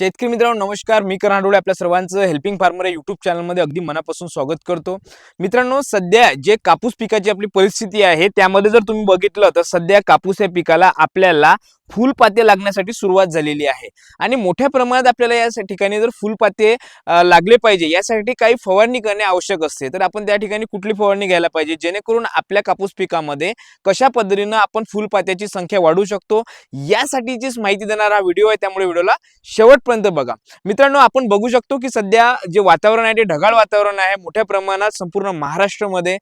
शेतकरी मित्रांनो नमस्कार. मी करण आपल्या सर्वांचं हेल्पिंग फार्मर या युट्यूब चॅनलमध्ये अगदी मनापासून स्वागत करतो. मित्रांनो सध्या जे कापूस पिकाची आपली परिस्थिती आहे त्यामध्ये जर तुम्ही बघितलं तर सध्या कापूस या पिकाला आपल्याला फुलपाते लागण्यासाठी सुरुवात झालेली आहे. आणि मोठ्या प्रमाणात आपल्याला या ठिकाणी जर फुलपाते लागले पाहिजे यासाठी काही फवारणी करणे आवश्यक असते. तर आपण त्या ठिकाणी कुठली फवारणी घ्यायला पाहिजे? जेणेकरून आपल्या कापूस पिकामध्ये कशा पद्धतीनं आपण फुलपात्याची संख्या वाढवू शकतो? यासाठीचीच माहिती देणारा हा व्हिडिओ आहे त्यामुळे व्हिडिओला शेवटपर्यंत बघा. मित्रांनो आपण बघू शकतो की सध्या जे वातावरण आहे ते ढगाळ वातावरण आहे. मोठ्या प्रमाणात संपूर्ण महाराष्ट्रामध्ये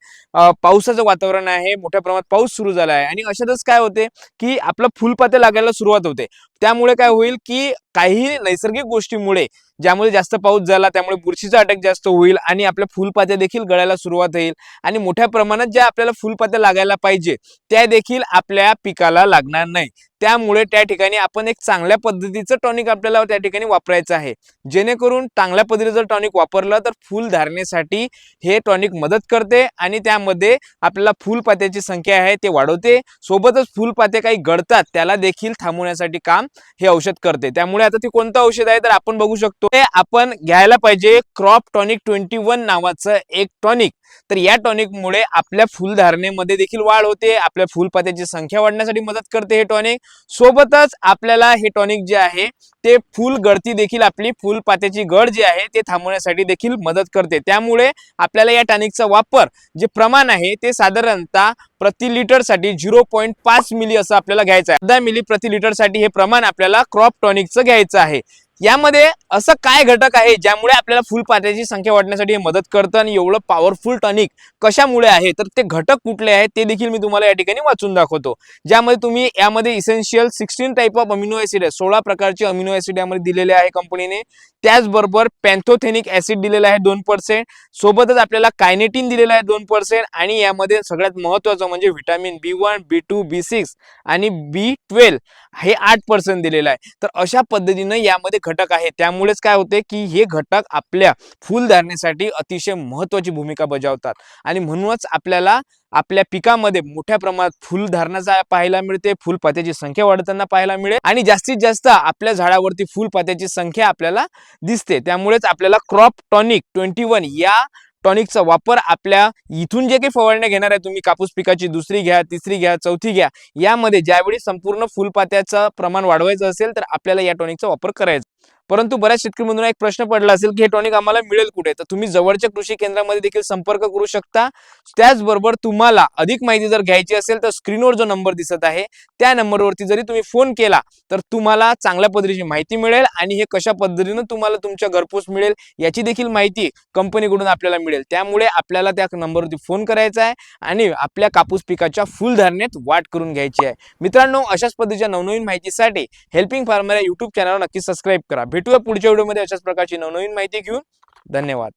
पावसाचं वातावरण आहे. मोठ्या प्रमाणात पाऊस सुरू झाला आहे. आणि अशातच काय होते की आपलं फुलपाते आपल्याला सुरुवात होते. त्यामुळे काय होईल की काही नैसर्गिक गोष्टीमुळे ज्यामुळे जास्त पाऊस झाला त्यामुळे बुरशीचा अटॅक जास्त होईल आणि आपल्या फुलपात्या देखील गळायला सुरुवात होईल. आणि मोठ्या प्रमाणात ज्या आपल्याला फुलपात्या लागायला पाहिजे त्या देखील आपल्या पिकाला लागणार नाही. त्यामुळे त्या ठिकाणी आपण एक चांगल्या पद्धतीचं टॉनिक आपल्याला त्या ठिकाणी वापरायचं आहे. जेणेकरून चांगल्या पद्धतीचं जर टॉनिक वापरलं तर फुल धारणेसाठी हे टॉनिक मदत करते आणि त्यामध्ये आपल्याला फुलपात्याची संख्या आहे ते वाढवते. सोबतच फुलपाते काही गळतात त्याला देखील थांबवण्यासाठी काम हे औषध करते. त्यामुळे आता ते कोणतं औषध आहे तर आपण बघू शकतो. ते आपण घ्यायला पाहिजे क्रॉप टॉनिक ट्वेंटी वन नावाचं एक टॉनिक. तर या टॉनिकमुळे आपल्या फुलधारणेमध्ये देखील वाढ होते. आपल्या फुलपात्याची संख्या वाढण्यासाठी मदत करते हे टॉनिक सोबतच आपल्याला हे टॉनिक जे आहे ते फुल गळती देखील आपली फुलपात्याची गळ जी आहे ते थांबवण्यासाठी देखील मदत करते. त्यामुळे आपल्याला या टॉनिकचा वापर जे प्रमाण आहे ते साधारणतः प्रति लिटरसाठी झिरो पॉईंट पाच मिली असं आपल्याला घ्यायचं आहे. दहा मिली प्रति लिटरसाठी हे प्रमाण आपल्याला क्रॉप टॉनिकचं घ्यायचं आहे. यामध्ये असं काय घटक आहे ज्यामुळे आपल्याला फुलपात्याची संख्या वाढण्यासाठी हे मदत करतं आणि एवढं पॉवरफुल टॉनिक कशामुळे आहे? तर ते घटक कुठले आहेत ते देखील मी तुम्हाला या ठिकाणी वाचून दाखवतो. ज्यामध्ये तुम्ही यामध्ये essential sixteen type of amino acid आहे. सोळा प्रकारचे अमिनो ऍसिड यामध्ये दिलेले आहे कंपनीने त्याचबरोबर पॅन्थोथेनिक ऍसिड दिलेलं आहे दोन पर्सेंट सोबतच आपल्याला कायनेटिन दिलेलं आहे दोन पर्सेंट आणि यामध्ये सगळ्यात महत्वाचं म्हणजे vitamin B one B two B six आणि बी ट्वेल्व हे आठ पर्सेंट दिलेलं आहे. तर अशा पद्धतीनं यामध्ये घटक आहे. त्यामुळेच काय होते की हे घटक आपल्या फुलधारणेसाठी अतिशय महत्वाची भूमिका बजावतात. आणि म्हणूनच आपल्याला आपल्या पिकामध्ये मोठ्या प्रमाणात फुलधारणाचा पाहायला मिळते फुलपात्याची संख्या वाढताना पाहायला मिळेल आणि जास्तीत जास्त आपल्या झाडावरती फुलपात्याची संख्या आपल्याला दिसते. त्यामुळेच आपल्याला क्रॉप टॉनिक ट्वेंटी वन या टॉनिकचा वापर आपल्या इथून जे काही फवारण्या घेणार आहे तुम्ही कापूस पिकाची दुसरी घ्या तिसरी घ्या चौथी घ्या यामध्ये ज्यावेळी संपूर्ण फुलपात्याचं प्रमाण वाढवायचं असेल तर आपल्याला या टॉनिकचा वापर करायचा. परंतु बऱ्याच शेतकरी बंधूंना एक प्रश्न पडला असेल की हे टॉनिक आम्हाला मिळेल कुठे? तर तुम्ही जवळच्या कृषी केंद्रामध्ये देखील संपर्क करू शकता. त्याचबरोबर तुम्हाला अधिक माहिती जर घ्यायची असेल तर स्क्रीनवर जो नंबर दिसत आहे त्या नंबरवरती जरी तुम्ही फोन केला तर तुम्हाला चांगल्या पद्धतीची माहिती मिळेल आणि हे कशा पद्धतीनं तुम्हाला तुमच्या घरपोच मिळेल याची देखील माहिती कंपनीकडून आपल्याला मिळेल. त्यामुळे आपल्याला त्या नंबरवरती फोन करायचा आहे आणि आपल्या कापूस पिकाच्या फुलधारणेत वाट करून घ्यायची आहे. मित्रांनो अशाच पद्धतीच्या नवनवीन माहितीसाठी हेल्पिंग फार्मर या युट्यूब चॅनलवर नक्की सबस्क्राईब करा. भेटूया पुढच्या व्हिडिओमध्ये अशाच प्रकारची नवनवीन माहिती घेऊन. धन्यवाद.